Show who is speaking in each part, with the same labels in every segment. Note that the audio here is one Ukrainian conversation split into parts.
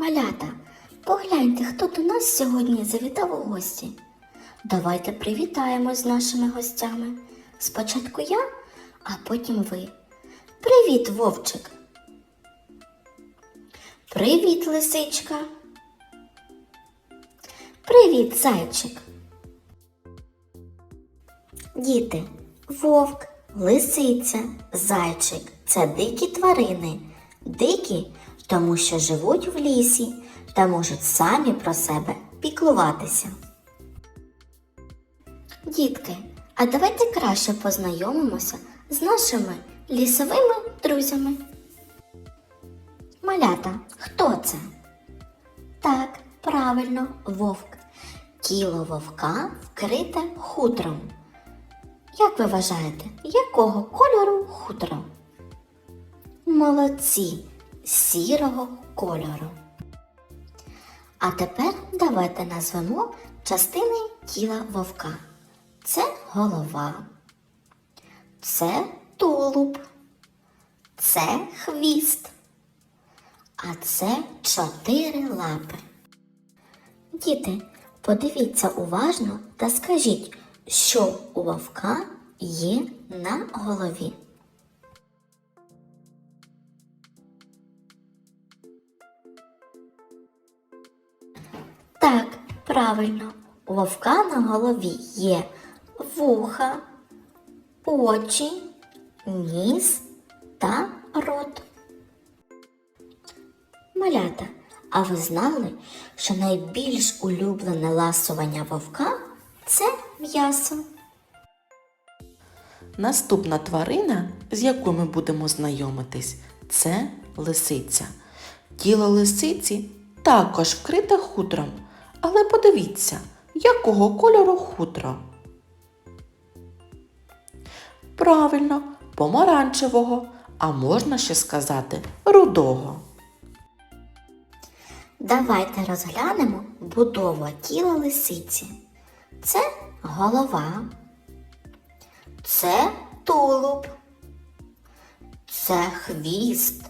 Speaker 1: Малята, погляньте, хто до нас сьогодні завітав у гості. Давайте привітаємось з нашими гостями. Спочатку я, а потім ви. Привіт, вовчик. Привіт, лисичка. Привіт, зайчик. Діти, вовк, лисиця, зайчик це дикі тварини. Дикі, тому що живуть в лісі та можуть самі про себе піклуватися. Дітки, а давайте краще познайомимося з нашими лісовими друзями. Малята, хто це? Так, правильно, вовк. Тіло вовка вкрите хутром. Як ви вважаєте, якого кольору хутро? Молодці, сірого кольору. А тепер давайте назвемо частини тіла вовка. Це голова, це тулуб, це хвіст, а це чотири лапи. Діти, подивіться уважно та скажіть, що у вовка є на голові. Правильно, у вовка на голові є вуха, очі, ніс та рот. Малята, а ви знали, що найбільш улюблене ласування вовка це м'ясо?
Speaker 2: Наступна тварина, з якою ми будемо знайомитись, це лисиця. Тіло лисиці також вкрите хутром, але подивіться, якого кольору хутро. Правильно, помаранчевого, а можна ще сказати рудого.
Speaker 1: Давайте розглянемо будову тіла лисиці. Це голова, це тулуб, це хвіст,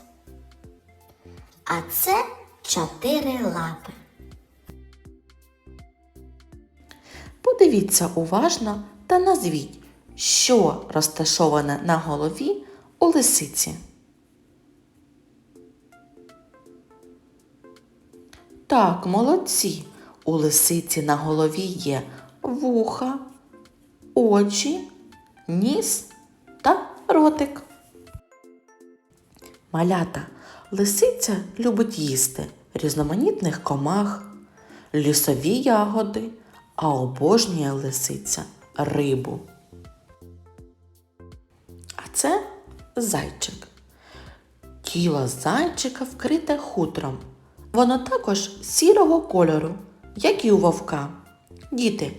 Speaker 1: а це чотири лапи.
Speaker 2: Подивіться уважно та назвіть, що розташоване на голові у лисиці. Так, молодці. У лисиці на голові є вуха, очі, ніс та ротик. Малята, лисиця любить їсти різноманітних комах, лісові ягоди, а обожнює лисиця рибу. А це зайчик. Тіло зайчика вкрите хутром. Воно також сірого кольору, як і у вовка. Діти,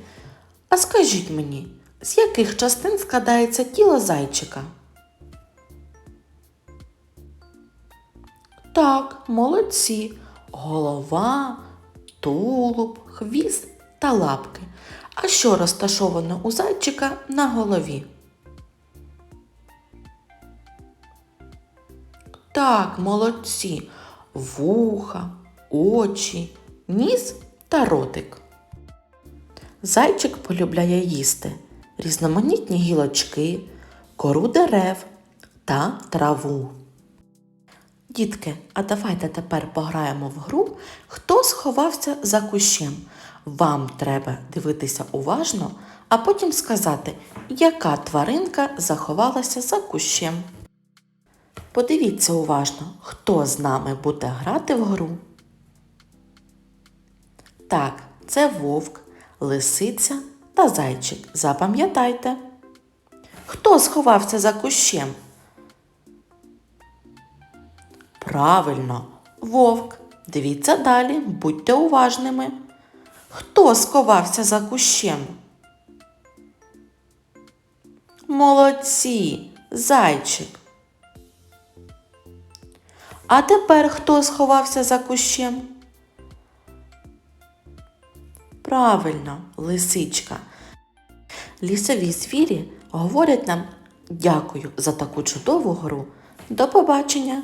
Speaker 2: а скажіть мені, з яких частин складається тіло зайчика? Так, молодці. Голова, тулуб, хвіст та лапки. А що розташовано у зайчика на голові? Так, молодці. Вуха, очі, ніс та ротик. Зайчик полюбляє їсти різноманітні гілочки, кору дерев та траву. Дітки, а давайте тепер пограємо в гру, хто сховався за кущем. Вам треба дивитися уважно, а потім сказати, яка тваринка заховалася за кущем. Подивіться уважно, хто з нами буде грати в гру. Так, це вовк, лисиця та зайчик. Запам'ятайте. Хто сховався за кущем? Правильно, вовк. Дивіться далі, будьте уважними. Хто сховався за кущем? Молодці, зайчик. А тепер хто сховався за кущем? Правильно, лисичка. Лісові звірі говорять нам дякую за таку чудову гру. До побачення!